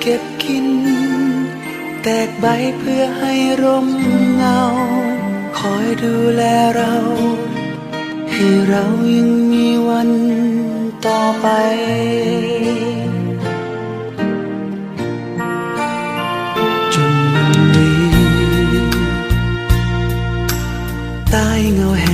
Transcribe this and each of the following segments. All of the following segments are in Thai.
เก็บกิน แตกใบเพื่อให้ร่มเงา คอยดูแลเรา ให้เรายังมีวันต่อไปจนวันนี้ใต้เงาแห่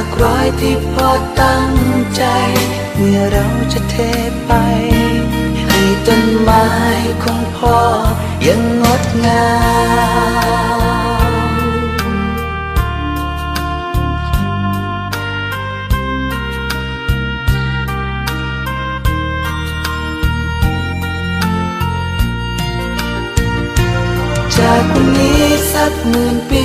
ากรอยที่พอตั้งใจ เมื่อเราจะเทไป ให้ต้นไม้ของพ่อยังงดงามจากวันนี้สักหมื่นปี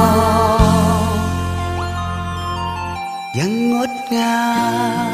ยังงดงาม